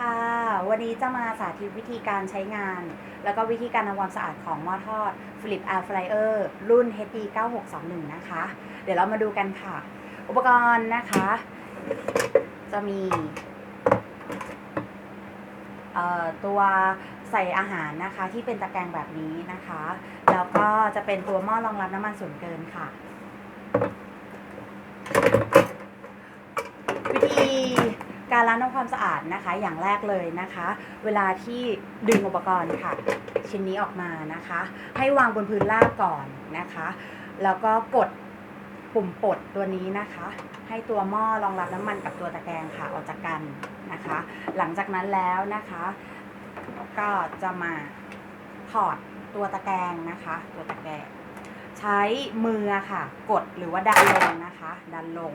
ค่ะ วันนี้จะมาสาธิตวิธีการใช้งาน แล้วก็วิธีการทำความสะอาดของหม้อทอด Philip Air Fryer รุ่น HD 9621 นะคะ เดี๋ยวเรามาดูกันค่ะ อุปกรณ์นะคะ จะมีตัวใส่อาหารนะคะที่เป็นตะแกรงแบบนี้นะคะ แล้วก็จะเป็นตัวหม้อรองรับน้ำมันส่วนเกินค่ะ การล้างทำความสะอาดนะคะ อย่างแรกเลยนะคะ เวลาที่ดึงอุปกรณ์ค่ะ ชิ้นนี้ออกมานะคะ ให้วางบนพื้นราบก่อนนะคะ แล้วก็กดปุ่มปลดตัวนี้นะคะ ให้ตัวหม้อรองรับน้ำมันกับตัวตะแกรงค่ะออกจากกันนะคะ หลังจากนั้นแล้วนะคะ ก็จะมาถอดตัวตะแกรงนะคะ ตัวตะแกรง ใช้มือค่ะ กดหรือว่าดันลงนะคะ ดันลง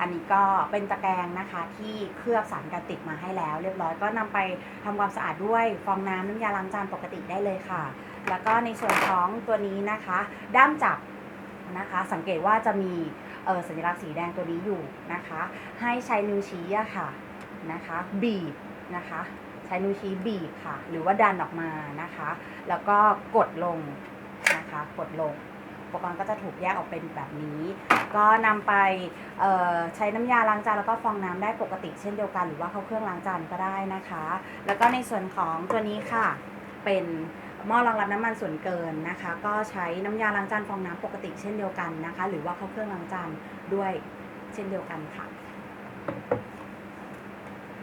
อันนี้ก็เป็นตะแกรงนะคะ ที่เคลือบสารกันติดมาให้แล้ว เรียบร้อยก็นำไปทำความสะอาดด้วยฟองน้ำน้ำยาล้างจานปกติได้เลยค่ะ แล้วก็ในส่วนของตัวนี้นะคะ ด้ามจับนะคะ สังเกตว่าจะมีสัญลักษณ์สีแดงตัวนี้อยู่นะคะ ให้ใช้นิ้วชี้ค่ะนะคะ บีบนะคะใช้นิ้วชี้บีบค่ะ หรือว่าดันออกมานะคะ แล้วก็กดลง นะคะกดลงอุปกรณ์ก็จะถูกแยกออกเป็นแบบนี้ ก็นำไปใช้น้ำยาล้างจานแล้วก็ฟองน้ำได้ปกติเช่นเดียวกัน หรือว่าเข้าเครื่องล้างจานก็ได้นะคะ แล้วก็ในส่วนของตัวนี้ค่ะเป็นหม้อรองรับน้ำมันส่วนเกินนะคะ ก็ใช้น้ำยาล้างจานฟองน้ำปกติเช่นเดียวกันนะคะ หรือว่าเข้าเครื่องล้างจานด้วยเช่นเดียวกันค่ะ